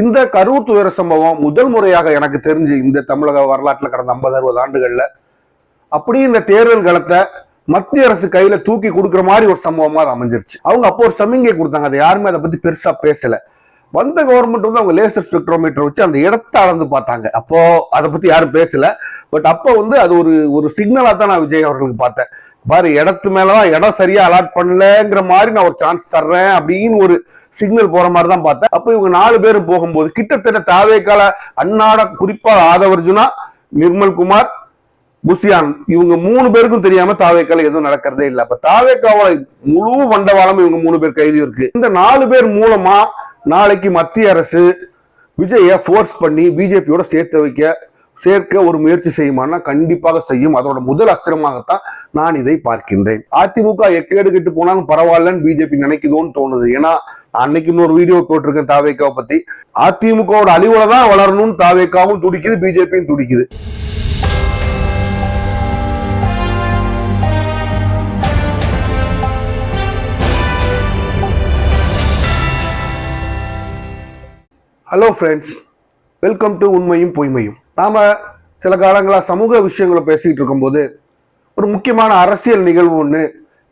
இந்த கரூர் துயர சம்பவம் முதல் முறையாக எனக்கு தெரிஞ்சு இந்த தமிழக வரலாற்றில் கடந்த ஐம்பது அறுபது ஆண்டுகளில். அப்படி இந்த தேர்தல் களத்தை மத்திய அரசு கையில தூக்கி கொடுக்குற மாதிரி ஒரு சம்பவமா அது அமைஞ்சிருச்சு. அவங்க அப்போ ஒரு சமிங்கை கொடுத்தாங்க. அதை யாருமே அதை பத்தி பெருசா பேசல. வந்த கவர்மெண்ட் வந்து அவங்க லேசர் ஸ்பெக்ட்ரோமீட்டர் வச்சு அந்த இடத்தை அளந்து பார்த்தாங்க. அப்போ அதை பத்தி யாரும் பேசல. பட் அப்போ வந்து அது ஒரு ஒரு சிக்னலா தான் நான் விஜய் அவர்களுக்கு பார்த்தேன். பாரு இடத்து மேலதான் இடம் சரியா அலாட் பண்ணலங்கிற மாதிரி நான் ஒரு சான்ஸ் தர்றேன் அப்படின்னு ஒரு சிக்னல் போற மாதிரி தான் பார்த்தேன். அப்போ இவங்க நாலு பேர் போகும்போது கிட்டத்தட்ட தாவேக்கால அன்னாட குறிப்பா ஆதவர்ஜுனா நிர்மல்குமார் புசியான் இவங்க மூணு பேருக்கும் தெரியாம தாவேக்கால எதுவும் நடக்கிறதே இல்ல. அப்ப தாவேக்காவோட முழு வண்டவாளம் இவங்க மூணு பேர் கைதியும் இருக்கு. இந்த நாலு பேர் மூலமா நாளைக்கு மத்திய அரசு விஜய ஃபோர்ஸ் பண்ணி பிஜேபியோட சேர்த்து வைக்க சேர்க்க ஒரு முயற்சி செய்யுமானா கண்டிப்பாக செய்யும். அதோட முதல் அஸ்திரமாகத்தான் நான் இதை பார்க்கின்றேன். அதிமுக எக்கேடு கெட்டு போனாலும் பரவாயில்லன்னு பிஜேபி நினைக்குதோன்னு தோணுது. ஏன்னா அன்னைக்கு இன்னொரு வீடியோ போட்டிருக்கேன் தாவேக்காவை பத்தி. அதிமுகவோட அழிவுல தான் வளரணும்னு தாவேக்காவும் துடிக்குது பிஜேபியும் துடிக்குது. ஹலோ ஃப்ரெண்ட்ஸ் வெல்கம் டு உண்மையும் பொய்மையும். நாம் சில காலங்களாக சமூக விஷயங்களை பேசிக்கிட்டு இருக்கும்போது ஒரு முக்கியமான அரசியல் நிகழ்வு ஒன்று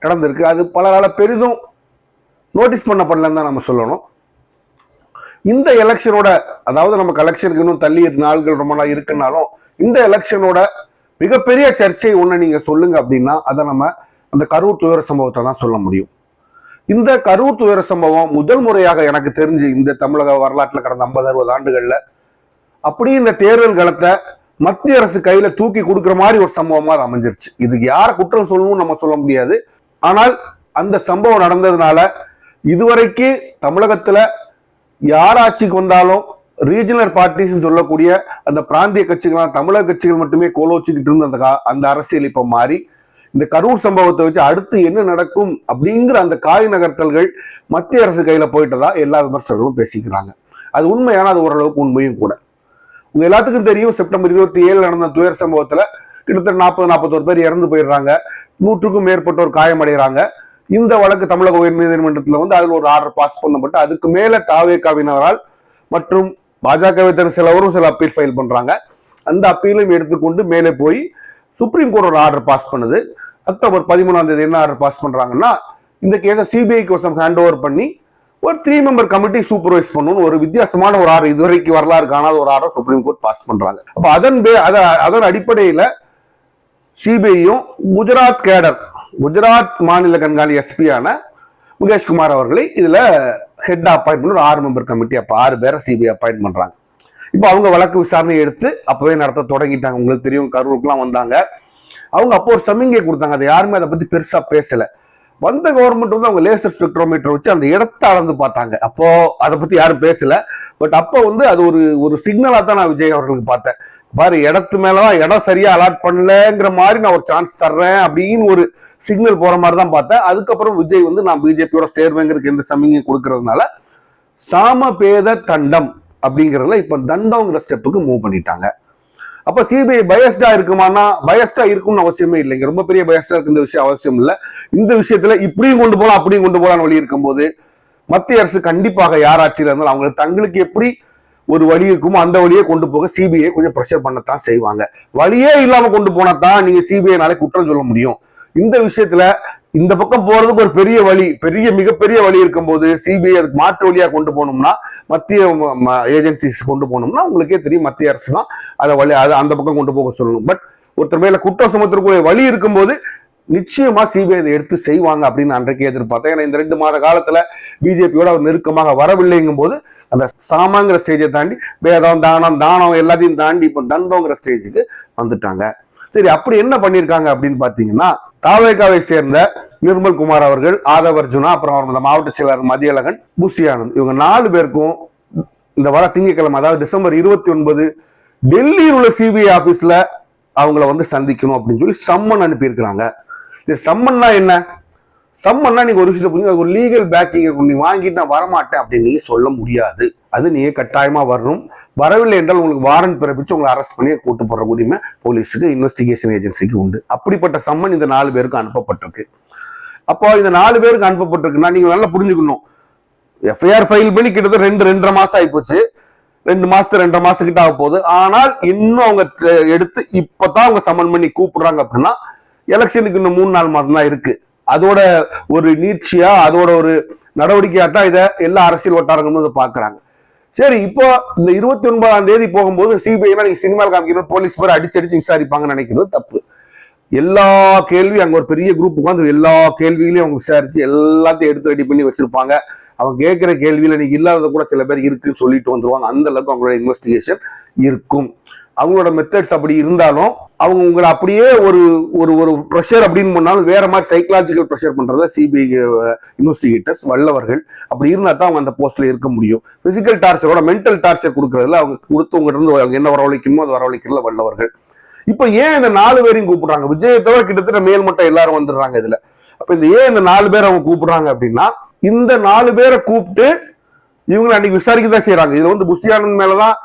நடந்திருக்கு. அது பலரால் பெரிதும் நோட்டீஸ் பண்ணப்படலன்னு தான் நம்ம சொல்லணும். இந்த எலெக்ஷனோட அதாவது நம்ம கலெக்ஷனுக்கு இன்னும் தள்ளி நாள்கள் ரொம்ப நாள் இருக்குன்னாலும் இந்த எலெக்ஷனோட மிகப்பெரிய சர்ச்சை ஒன்று நீங்கள் சொல்லுங்க அப்படின்னா அதை நம்ம அந்த கரூர் துயர சம்பவத்தை தான் சொல்ல முடியும். இந்த கரூர் துயர சம்பவம் முதல் முறையாக எனக்கு தெரிஞ்சு இந்த தமிழக வரலாற்றில் கடந்த ஐம்பது அறுபது ஆண்டுகளில் அப்படி இந்த தேர்தல் களத்தை மத்திய அரசு கையில தூக்கி கொடுக்குற மாதிரி ஒரு சம்பவமா அது அமைஞ்சிருச்சு. இதுக்கு யார குற்றம் சொல்லணும்னு நம்ம சொல்ல முடியாது. ஆனால் அந்த சம்பவம் நடந்ததுனால இதுவரைக்கு தமிழகத்துல யார் ஆட்சிக்கு வந்தாலும் ரீஜனல் பார்ட்டிஸ் சொல்லக்கூடிய அந்த பிராந்திய கட்சிகள் தமிழக கட்சிகள் மட்டுமே கோலோச்சிக்கிட்டு இருந்த அந்த அந்த அரசியல் இப்ப மாறி இந்த கரூர் சம்பவத்தை வச்சு அடுத்து என்ன நடக்கும் அப்படிங்கிற அந்த காய் நகர்த்தல்கள் மத்திய அரசு கையில போயிட்டதா எல்லா விமர்சகர்களும் பேசிக்கிறாங்க. அது உண்மையான அது ஓரளவுக்கு உண்மையும் கூட. உங்க எல்லாத்துக்கும் தெரியும் செப்டம்பர் இருபத்தி ஏழு நடந்த துயர் சம்பவத்துல கிட்டத்தட்ட நாற்பது நாற்பத்தோரு பேர் இறந்து போயிடுறாங்க. நூற்றுக்கும் மேற்பட்டோர் காயமடைகிறாங்க. இந்த வழக்கு தமிழக உயர்நீதிமன்றத்துல வந்து அதில் ஒரு ஆர்டர் பாஸ் பண்ணப்பட்டு அதுக்கு மேல தாவேக்காவினரால் மற்றும் பாஜகவை தவிர சிலவரும் சில அப்பீல் ஃபைல் பண்றாங்க. அந்த அப்பீலையும் எடுத்துக்கொண்டு மேலே போய் சுப்ரீம் கோர்ட் ஒரு ஆர்டர் பாஸ் பண்ணுது. அக்டோபர் பதிமூணாம் தேதி என்ன ஆர்டர் பாஸ் பண்றாங்கன்னா இந்த கேஸை சிபிஐ கோசம் ஹேண்ட் ஓவர் பண்ணி ஒரு த்ரீ மெம்பர் கமிட்டி சூப்பர்வைஸ் பண்ணணும்னு ஒரு வித்தியாசமான ஒரு ஆர்டர் இதுவரைக்கும் வரலாறு காணாத ஒரு ஆர்டர் சுப்ரீம் கோர்ட் பாஸ் பண்றாங்க. அப்ப அதன் பே- அதன் அடிப்படையில சிபிஐயும் குஜராத் கேடர் குஜராத் மாநில கண்காணி எஸ்பியான முகேஷ்குமார் அவர்களை இதுல ஹெட் அப்பாயின்மெண்ட் ஒரு ஆறு மெம்பர் கமிட்டி அப்ப ஆறு பேரை சிபிஐ அப்பாயின்ட் பண்றாங்க. இப்போ அவங்க வழக்கு விசாரணை எடுத்து அப்பவே நடத்த தொடங்கிட்டாங்க. உங்களுக்கு தெரியும் கரூருக்குலாம் வந்தாங்க. அவங்க அப்போ ஒரு சமிங்கை கொடுத்தாங்க. அதை யாருமே அதை பத்தி பெருசா பேசல. வந்த கவர்மெண்ட் வந்து அவங்க லேசர் ஸ்பெக்ட்ரோமீட்டர் வச்சு அந்த இடத்தை அளந்து பார்த்தாங்க. அப்போ அதை பத்தி யாரும் பேசல. பட் அப்போ வந்து அது ஒரு ஒரு சிக்னலா தான் நான் விஜய் அவர்களுக்கு பார்த்தேன். பாரு இடத்து மேலதான் இடம் சரியா அலாட் பண்ணலங்கிற மாதிரி நான் ஒரு சான்ஸ் தர்றேன் அப்படின்னு ஒரு சிக்னல் போற மாதிரி தான் பார்த்தேன். அதுக்கப்புறம் விஜய் வந்து நான் பிஜேபியோட சேர்வேங்கிறதுக்கு எந்த சமிங்கை கொடுக்கறதுனால சாமபேத தண்டம் அப்படிங்கிறதுல இப்ப தண்டம்ங்கிற ஸ்டெப்புக்கு மூவ் பண்ணிட்டாங்க. அப்ப சிபிஐ பயஸ்டா இருக்குமானா பயஸ்டா இருக்கும்னு அவசியமே இல்லைங்க ரொம்ப பெரிய பயஸ்டா இருக்கு இந்த விஷயம் அவசியம் இல்ல. இந்த விஷயத்துல இப்படியும் கொண்டு போலாம் அப்படியும் கொண்டு போகலாம் வழி இருக்கும்போது மத்திய அரசு கண்டிப்பாக யார் ஆட்சியில் இருந்தாலும் அவங்களுக்கு தங்களுக்கு எப்படி ஒரு வழி இருக்குமோ அந்த வழியே கொண்டு போக சிபிஐ கொஞ்சம் ப்ரெஷர் பண்ணத்தான் செய்வாங்க. வழியே இல்லாம கொண்டு போனா தான் நீங்க சிபிஐனாலே குற்றம் சொல்ல முடியும். இந்த விஷயத்துல இந்த பக்கம் போறதுக்கு ஒரு பெரிய வழி பெரிய மிகப்பெரிய வழி இருக்கும்போது சிபிஐ அதுக்கு மாற்று வழியா கொண்டு போகணும்னா மத்திய ஏஜென்சிஸ் கொண்டு போகணும்னா உங்களுக்கே தெரியும் மத்திய அரசு தான் அதை வழி அதை அந்த பக்கம் கொண்டு போக சொல்லணும். பட் ஒருத்தர் மேல குற்றம் சுமத்திற்குரிய வழி இருக்கும்போது நிச்சயமா சிபிஐ இதை எடுத்து செய்வாங்க அப்படின்னு அன்றைக்கு எதிர்பார்த்தேன். ஏன்னா இந்த ரெண்டு மாத காலத்துல பிஜேபியோட அவர் நெருக்கமாக வரவில்லைங்கும் போது அந்த சாமாங்கிற ஸ்டேஜை தாண்டி வேதம் தானம் தானம் எல்லாத்தையும் தாண்டி இப்போ தண்டோங்கிற ஸ்டேஜுக்கு வந்துட்டாங்க. சரி அப்படி என்ன பண்ணிருக்காங்க அப்படின்னு பாத்தீங்கன்னா தாவேகாவை சேர்ந்த நிர்மல் குமார் அவர்கள் ஆதவர்ஜுனா அப்புறம் அவர்களோட மாவட்ட செயலாளர் மதியழகன் புசி இவங்க நாலு பேருக்கும் இந்த வர திங்கட்கிழமை அதாவது டிசம்பர் இருபத்தி ஒன்பது டெல்லியில் உள்ள சிபிஐ ஆபீஸ்ல அவங்கள வந்து சந்திக்கணும் அப்படின்னு சொல்லி சம்மன் அனுப்பியிருக்கிறாங்க. இது சம்மன்னா என்ன? சம்மன்னா நீங்க ஒரு விஷயத்தை புரிஞ்சு அது ஒரு லீகல் பேக்கிங் இருக்கும் நீ வாங்கிட்டு நான் வரமாட்டேன் அப்படின்னு நீங்க சொல்ல முடியாது. அது நீங்க கட்டாயமா வரணும். வரவில்லை என்றால் உங்களுக்கு வாரண்ட் பிறப்பிச்சு உங்களை அரெஸ்ட் பண்ணி கூட்டு போடுற உரிமை போலீஸுக்கு இன்வெஸ்டிகேஷன் ஏஜென்சிக்கு உண்டு. அப்படிப்பட்ட சம்மன் இந்த நாலு பேருக்கு அனுப்பப்பட்டிருக்கு. அப்போ இந்த நாலு பேருக்கு அனுப்பப்பட்டிருக்குன்னா நீங்க நல்லா புரிஞ்சுக்கணும். எஃப்ஐஆர் ஃபைல் பண்ணி கிட்டத்தட்ட ரெண்டு ரெண்டரை மாசம் ஆயிப்போச்சு. ரெண்டு மாசத்து ரெண்டரை மாசம் கிட்ட ஆக போகுது. ஆனால் இன்னும் அவங்க எடுத்து இப்பதான் அவங்க சமன் பண்ணி கூப்பிடுறாங்க அப்படின்னா எலெக்ஷனுக்கு இன்னும் மூணு நாலு மாதம் தான் இருக்கு. அதோட ஒரு நீட்சியா அதோட ஒரு நடவடிக்கையா தான் இதை எல்லா அரசியல் வட்டாரங்களும் இதை பாக்குறாங்க சரி இப்போ இந்த இருபத்தி ஒன்பதாம் தேதி போகும்போது சிபிஐ நீங்க சினிமாவில் காமிக்கணும் போலீஸ் பேர் அடிச்சடிச்சு விசாரிப்பாங்கன்னு நினைக்கிறது தப்பு. எல்லா கேள்வியும் அங்க ஒரு பெரிய குரூப் உட்காந்து எல்லா கேள்விகளையும் அவங்க விசாரிச்சு எல்லாத்தையும் எடுத்து ரெடி பண்ணி வச்சிருப்பாங்க. அவங்க கேட்கிற கேள்வியில நீங்க இல்லாதது கூட சில பேர் இருக்குன்னு சொல்லிட்டு வந்துருவாங்க. அந்த அளவுக்கு அவங்களோட இன்வெஸ்டிகேஷன் இருக்கும். அவங்களோட மெத்தட்ஸ் அப்படி இருந்தாலும் அவங்க உங்களை அப்படியே ஒரு ஒரு ஒரு ப்ரெஷர் அப்படின்னு பண்ணாலும் வேற மாதிரி சைக்கலாஜிக்கல் ப்ரெஷர் பண்றத சிபிஐ இன்வெஸ்டிகேட்டர்ஸ் வல்லவர்கள் அப்படி இருந்தா தான் அவங்க அந்த போஸ்ட்ல இருக்க முடியும். பிசிக்கல் டார்ச்சரோட மென்டல் டார்ச்சர் கொடுக்கறதுல அவங்க கொடுத்தவங்க இருந்து அவங்க என்ன வரவழைக்கணுமோ அது வரவழைக்கிறதுல வல்லவர்கள். இப்ப ஏன் இந்த நாலு பேரையும் கூப்பிடுறாங்க? விஜயை தவிர கிட்டத்தட்ட மேல்மட்டம் எல்லாரும் வந்துடுறாங்க இதுல. அப்ப இந்த ஏன் இந்த நாலு பேரை அவங்க கூப்பிடுறாங்க அப்படின்னா இந்த நாலு பேரை கூப்பிட்டு இவங்களை அன்னைக்கு விசாரிக்க தான் செய்யறாங்க இதுல வந்து புஷியானந்த் மேலதான்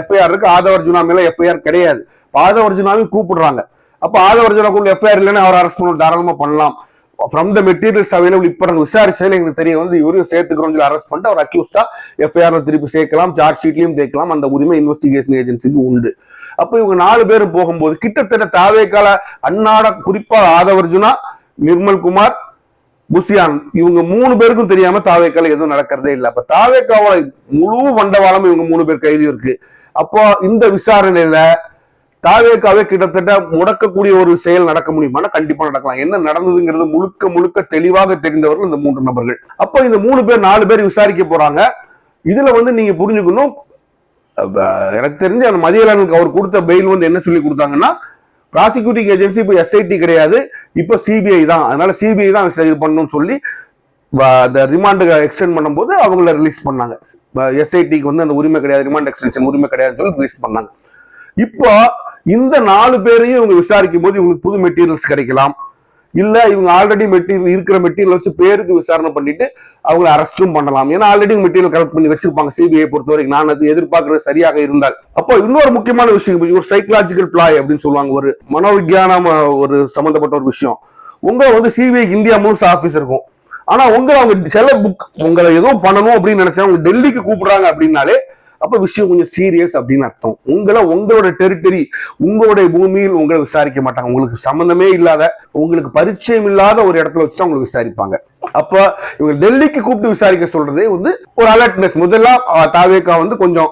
எஃப்ஐஆர் இருக்கு. ஆதவர்ஜுனா மேல எஃப்ஐஆர் கிடையாது. இப்ப ஆதவர்ஜுனாவையும் கூப்பிடுறாங்க. அப்ப ஆதவர்ஜுனா கூட எஃப்ஐஆர் இல்லைன்னா அவர் அரெஸ்ட் பண்ண தாராளமா பண்ணலாம். ஃப்ரம் த மெட்டீரியல்ஸ் அவைலபிள் இப்போ நாங்க விசாரிச்சதுல எங்களுக்கு தெரிய வந்து இவரையும் சேர்த்துக்கிறோம் சொல்லி அரெஸ்ட் பண்ணிட்டு அவர் அக்யூஸ்டா எஃப்ஐஆர்ல திருப்பி சேர்க்கலாம் சார்ஜ் ஷீட்லயும் சேர்க்கலாம். அந்த உரிமை இன்வெஸ்டிகேஷன் ஏஜென்சிக்கு உண்டு. அப்ப இவங்க நாலு பேர் போகும்போது கிட்டத்தட்ட தாவேக்கால அன்னாட குறிப்பா ஆதவர்ஜுனா நிர்மல் குமார் புசியான் இவங்க மூணு பேருக்கும் தெரியாம தாவேக்கால எதுவும் நடக்கிறதே இல்லை. அப்ப தாவேக்காவோட முழு வண்டவாளம் இவங்க மூணு பேர் கைதியும் இருக்கு. அப்போ இந்த விசாரணையில தாவேக்காவே கிட்டத்தட்ட முடக்கக்கூடிய ஒரு செயல் நடக்க முடியுமானா கண்டிப்பா நடக்கலாம். என்ன நடந்ததுங்கிறது முழுக்க முழுக்க தெளிவாக தெரிந்தவர்கள் இந்த மூன்று நபர்கள். அப்போ இந்த மூணு பேர் நாலு பேர் விசாரிக்க போறாங்க. இதுல வந்து நீங்க புரிஞ்சுக்கணும். எனக்கு தெரிஞ்சு அந்த மதியலானுக்கு அவர் கொடுத்த பெயில் வந்து என்ன சொல்லி கொடுத்தாங்கன்னா ப்ராசிக்யூட்டிங் ஏஜென்சி இப்போ எஸ்ஐடி கிடையாது. இப்போ சிபிஐ தான். அதனால சிபிஐ தான் இது பண்ணணும்னு சொல்லி அந்த ரிமாண்டு எக்ஸ்டெண்ட் பண்ணும்போது அவங்கள ரிலீஸ் பண்ணாங்க. எஸ்ஐடிக்கு வந்து அந்த உரிமை கிடையாது. ரிமாண்ட் எக்ஸ்டென்ஷன் உரிமை கிடையாதுன்னு சொல்லி ரிலீஸ் பண்ணாங்க. இப்போ இந்த நாலு பேரையும் இவங்க விசாரிக்கும் போது இவங்களுக்கு புது மெட்டீரியல்ஸ் கிடைக்கலாம். இல்ல இவங்க ஆல்ரெடி மெட்டீரியல் இருக்கிற மெட்டீரியல் வச்சு பேருக்கு விசாரணை பண்ணிட்டு அவங்களை அரெஸ்டும் பண்ணலாம். ஏன்னா ஆல்ரெடி மெட்டீரியல் கலெக்ட் பண்ணி வச்சிருப்பாங்க. சிபிஐ பொறுத்த வரைக்கும் நான் அது எதிர்பார்க்கறது சரியாக இருந்தால். அப்போ இன்னொரு முக்கியமான விஷயம் ஒரு சைக்கலாஜிக்கல் பிளாய் அப்படின்னு சொல்லுவாங்க. ஒரு மனோவிஞ்ஞானம் ஒரு சம்பந்தப்பட்ட ஒரு விஷயம். உங்களை வந்து சிபிஐ இந்தியா முழுசு ஆபீஸ் இருக்கும். ஆனா உங்களை அவங்க சில புக் உங்களை எதுவும் பண்ணணும் அப்படின்னு நினைச்சா அவங்க டெல்லிக்கு கூப்பிடுறாங்க அப்படின்னாலே அப்ப விஷயம் கொஞ்சம் சீரியஸ் அப்படின்னு அர்த்தம். உங்களை உங்களோட டெரிட்டரி உங்களுடைய பூமியில் உங்களை விசாரிக்க மாட்டாங்க. உங்களுக்கு சம்பந்தமே இல்லாத உங்களுக்கு பரிச்சயம் இல்லாத ஒரு இடத்துல வச்சு தான் உங்களுக்கு விசாரிப்பாங்க. அப்ப இவங்க டெல்லிக்கு கூப்பிட்டு விசாரிக்க சொல்றதே வந்து ஒரு அலர்ட்னஸ் முதல்ல தாவேக்கா வந்து கொஞ்சம்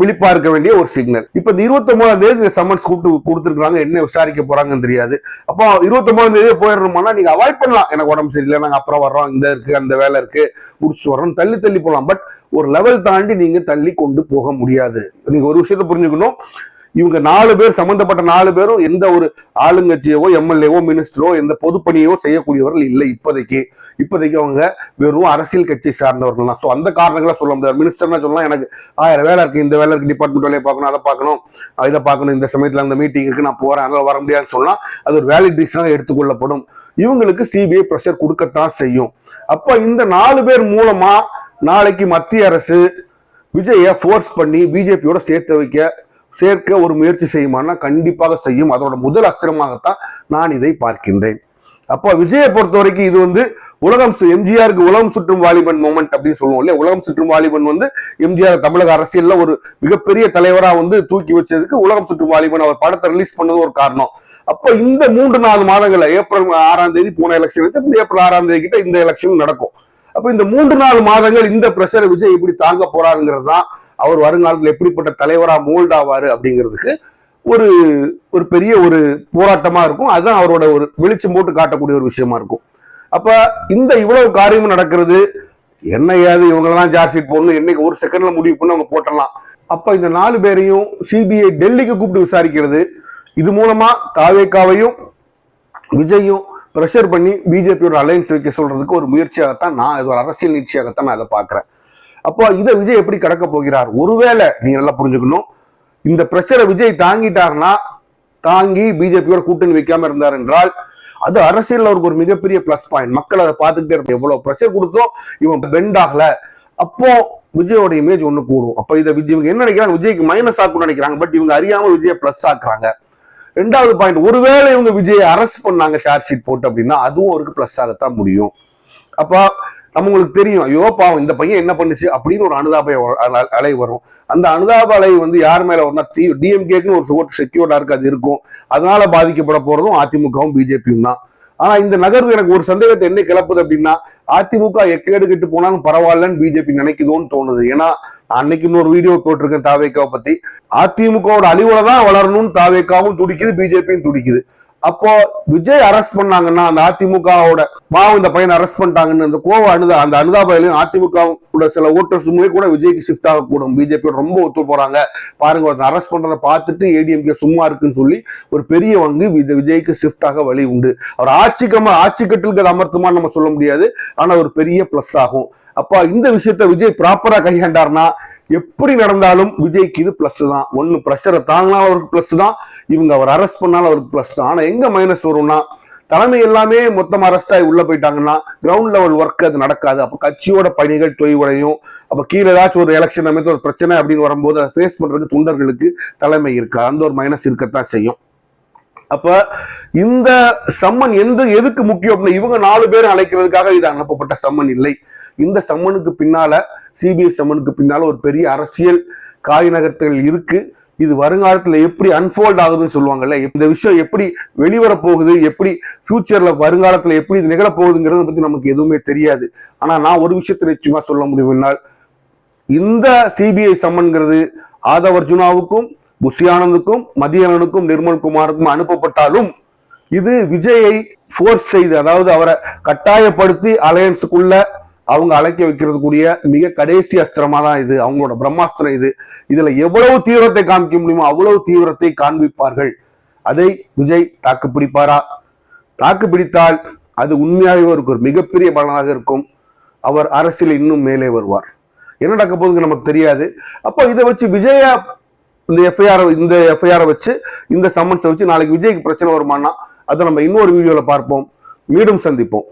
விழிப்பா இருக்க வேண்டிய ஒரு சிக்னல் இப்ப இந்த இருபத்தி ஒன்பதாம் தேதி இந்த சம்மன்ஸ் கூப்பிட்டு கொடுத்துருக்காங்க என்ன விசாரிக்க போறாங்கன்னு தெரியாது. அப்போ இருபத்தி ஒன்பதாம் தேதி போயிடணுமானா நீங்க அவாய்ட் பண்ணலாம். எனக்கு உடம்பு சரியில்லை நாங்க அப்புறம் வர்றோம் இந்த இருக்கு அந்த வேலை இருக்கு முடிச்சு வர்றோம் தள்ளி தள்ளி போகலாம். பட் ஒரு லெவல் தாண்டி நீங்க தள்ளி கொண்டு போக முடியாது. நீங்க ஒரு விஷயத்த புரிஞ்சுக்கணும். இவங்க நாலு பேர் சம்பந்தப்பட்ட நாலு பேரும் எந்த ஒரு ஆளுங்கட்சியவோ எம்எல்ஏவோ மினிஸ்டரோ எந்த பொதுப்பணியோ செய்யக்கூடியவர்கள் இல்லை இப்போதைக்கு. இப்போதைக்கு அவங்க வெறும் அரசியல் கட்சி சார்ந்தவர்கள் தான். ஸோ அந்த காரணங்களை சொல்ல முடியாது. மினிஸ்டர்னா சொல்லலாம் எனக்கு ஆயிரம் வேலை இருக்கு இந்த வேலை இருக்கு டிபார்ட்மெண்ட் வேலையை பார்க்கணும் அதை பார்க்கணும் இதை பார்க்கணும் இந்த சமயத்தில் அந்த மீட்டிங் இருக்கு நான் போறேன் அதனால வர முடியாதுன்னு சொன்னால் அது ஒரு வேலிட் ரீசனாக எடுத்துக்கொள்ளப்படும். இவங்களுக்கு சிபிஐ ப்ரெஷர் கொடுக்கத்தான் செய்யும். அப்போ இந்த நாலு பேர் மூலமா நாளைக்கு மத்திய அரசு விஜய ஃபோர்ஸ் பண்ணி பிஜேபியோட சேர்த்து வைக்க சேர்க்க ஒரு முயற்சி செய்யுமானா கண்டிப்பாக செய்யும். அதோட முதல் அஸ்திரமாகத்தான் நான் இதை பார்க்கின்றேன். அப்போ விஜயை பொறுத்த வரைக்கும் இது வந்து உலகம் எம்ஜிஆருக்கு உலகம் சுற்றும் வாலிபன் மூமெண்ட் அப்படின்னு சொல்லுவோம் இல்லையா? உலகம் சுற்றும் வாலிபன் வந்து எம்ஜிஆர் தமிழக அரசியல்ல ஒரு மிகப்பெரிய தலைவரா வந்து தூக்கி வச்சதுக்கு உலகம் சுற்றும் வாலிபன் அவர் படத்தை ரிலீஸ் பண்ணது ஒரு காரணம். அப்ப இந்த மூன்று நாலு மாதங்கள்ல ஏப்ரல் ஆறாம் தேதி போன எலெக்ஷன் இந்த ஏப்ரல் ஆறாம் தேதி கிட்ட இந்த எலெக்ஷன் நடக்கும். அப்ப இந்த மூன்று நாலு மாதங்கள் இந்த பிரஷரை விஜய் இப்படி தாங்க போறாருங்கிறது தான் அவர் வருங்காலத்தில் எப்படிப்பட்ட தலைவராக மோல்ட் ஆவார் அப்படிங்கிறதுக்கு ஒரு ஒரு பெரிய ஒரு போராட்டமாக இருக்கும். அதுதான் அவரோட ஒரு வெளிச்சம் போட்டு காட்டக்கூடிய ஒரு விஷயமா இருக்கும். அப்போ இந்த இவ்வளவு காரியமும் நடக்கிறது என்ன ஏது இவங்களெல்லாம் சார்ஜ் ஷீட் போடணும் என்னைக்கு ஒரு செகண்ட்ல முடிவு பண்ணி அவங்க போட்டலாம். அப்போ இந்த நாலு பேரையும் சிபிஐ டெல்லிக்கு கூப்பிட்டு விசாரிக்கிறது இது மூலமா தாவேக்காவையும் விஜயும் ப்ரெஷர் பண்ணி பிஜேபியோட அலையன்ஸ் வைக்க சொல்றதுக்கு ஒரு முயற்சியாகத்தான் நான் இது ஒரு அரசியல் நீட்சியாகத்தான் நான் அதை பார்க்குறேன். அப்போ இதை விஜய் எப்படி கடக்க போகிறார்? ஒருவேளை நீங்க நல்லா புரிஞ்சுக்கணும். இந்த பிரஷரை விஜய் தாங்கிட்டாருன்னா தாங்கி பிஜேபியோட கூட்டணி வைக்காம இருந்தார் என்றால் அது அரசியல் அவருக்கு ஒரு மிகப்பெரிய பிளஸ் பாயிண்ட் மக்கள் அதை பார்த்துக்கிட்டே இருப்பாங்க எவ்வளவு ப்ரெஷர் கொடுத்தோம் இவன் பெண்ட் ஆகல. அப்போ விஜயோட இமேஜ் ஒண்ணு கூடும் அப்ப இதை விஜய் இவங்க என்ன நினைக்கிறாங்க? விஜய்க்கு மைனஸ் ஆக்கும்னு நினைக்கிறாங்க. பட் இவங்க அறியாம விஜய பிளஸ் ஆக்குறாங்க. ரெண்டாவது பாயிண்ட் ஒருவேளை இவங்க விஜயை அரெஸ்ட் பண்ணாங்க சார்ஜ் ஷீட் போட்டு அப்படின்னா அதுவும் அவருக்கு பிளஸ் ஆகத்தான் முடியும். அப்போ நம்மளுக்கு தெரியும் ஐயோ பாவம் இந்த பையன் என்ன பண்ணுச்சு அப்படின்னு ஒரு அனுதாப அலை வரும். அந்த அனுதாப அலை வந்து யார் மேல வரும்னா டிஎம்கேக்குன்னு ஒரு ஓட்டு செக்யூர்டா இருக்கு அது இருக்கும். அதனால பாதிக்கப்பட போறதும் அதிமுகவும் பிஜேபியும் தான். ஆனா இந்த நகர்வு எனக்கு ஒரு சந்தேகத்தை என்ன கிளப்புது அப்படின்னா அதிமுக எக்கேடு கெட்டு போனாலும் பரவாயில்லன்னு பிஜேபி நினைக்குதோன்னு தோணுது. ஏன்னா அன்னைக்கு இன்னொரு வீடியோ போட்டிருக்கேன் தாவேக்காவை பத்தி. அதிமுகவோட அழிவுல தான் வளரணும்னு தாவேக்காவும் துடிக்குது பிஜேபியும் துடிக்குது. அப்போ விஜய் அரெஸ்ட் பண்ணாங்கன்னா அந்த அதிமுகவோட மாவு இந்த பையனை அரெஸ்ட் பண்ணிட்டாங்கன்னு அந்த கோவம் அனுதா அந்த அனுதாபையிலையும் அதிமுக கூட சில ஓட்டர்ஸுமே கூட விஜய்க்கு ஷிஃப்ட் ஆகக்கூடும். பிஜேபி ரொம்ப ஒத்து போறாங்க. பாருங்க ஒருத்தர் அரெஸ்ட் பண்றதை பார்த்துட்டு ஏடிஎம்கே சும்மா இருக்குன்னு சொல்லி ஒரு பெரிய வங்கு இந்த விஜய்க்கு ஷிஃப்ட் ஆக வழி உண்டு. அவர் ஆட்சிக்கு ஆட்சி கட்டிலுக்கு அது நம்ம சொல்ல முடியாது. ஆனா ஒரு பெரிய பிளஸ் ஆகும். அப்ப இந்த விஷயத்த விஜய் ப்ராப்பரா கையாண்டார்னா எப்படி நடந்தாலும் விஜய்க்கு இது பிளஸ் தான். ஒன்னு பிரஷரை தாங்கினாலும் அவருக்கு பிளஸ் தான். இவங்க அவர் அரெஸ்ட் பண்ணாலும் அவருக்கு பிளஸ் தான். ஆனா எங்க மைனஸ் வரும்னா தலைமை எல்லாமே மொத்தம் அரெஸ்ட் ஆகி உள்ள போயிட்டாங்கன்னா கிரவுண்ட் லெவல் ஒர்க் அது நடக்காது. அப்ப கட்சியோட பணிகள் தொய்வடையும். அப்ப கீழே ஏதாச்சும் ஒரு எலெக்ஷன் அமைத்து ஒரு பிரச்சனை அப்படின்னு வரும்போது அதை ஃபேஸ் பண்றதுக்கு தொண்டர்களுக்கு தலைமை இருக்காது. அந்த ஒரு மைனஸ் இருக்கத்தான் செய்யும். அப்ப இந்த சம்மன் எந்த எதுக்கு முக்கியம் அப்படின்னா இவங்க நாலு பேரும் அழைக்கிறதுக்காக இது அனுப்பப்பட்ட சம்மன் இல்லை. இந்த சம்மனுக்கு பின்னால சிபிஐ சம்மனுக்கு பின்னால் ஒரு பெரிய அரசியல் காய் நகர்த்துகள் இருக்கு. இது வருங்காலத்தில் எப்படி அன்ஃபோல்ட் ஆகுதுன்னு சொல்லுவாங்கல்ல இந்த விஷயம் எப்படி வெளிவர போகுது எப்படி ஃபியூச்சர்ல வருங்காலத்தில் எப்படி இது நிகழப்போகுதுங்கிறத பற்றி பத்தி நமக்கு எதுவுமே தெரியாது. ஆனால் நான் ஒரு விஷயத்தை நிச்சயமா சொல்ல முடியும்னால் இந்த சிபிஐ சம்மன்கிறது ஆதவ் அர்ஜுனாவுக்கும் புஷியானந்துக்கும் மதியனனுக்கும் நிர்மல் குமாருக்கும் அனுப்பப்பட்டாலும் இது விஜயை ஃபோர்ஸ் செய்து அதாவது அவரை கட்டாயப்படுத்தி அலையன்ஸுக்குள்ள அவங்க அழைக்க வைக்கிறதுக்குரிய மிக கடைசி அஸ்திரமா தான் இது. அவங்களோட பிரம்மாஸ்திரம் இது. இதுல எவ்வளவு தீவிரத்தை காமிக்க முடியுமோ அவ்வளவு தீவிரத்தை காண்பிப்பார்கள். அதை விஜய் தாக்கு பிடிப்பாரா? தாக்கு பிடித்தால் அது உண்மையாகவே அவருக்கு ஒரு மிகப்பெரிய பலனாக இருக்கும். அவர் அரசியல் இன்னும் மேலே வருவார். என்ன நடக்க போகுதுன்னு நமக்கு தெரியாது. அப்போ இதை வச்சு விஜயா இந்த எஃப்ஐஆர் இந்த எஃப்ஐஆரை வச்சு இந்த சம்மன்ஸை வச்சு நாளைக்கு விஜய்க்கு பிரச்சனை வருமானா அதை நம்ம இன்னொரு வீடியோவில் பார்ப்போம். மீண்டும் சந்திப்போம்.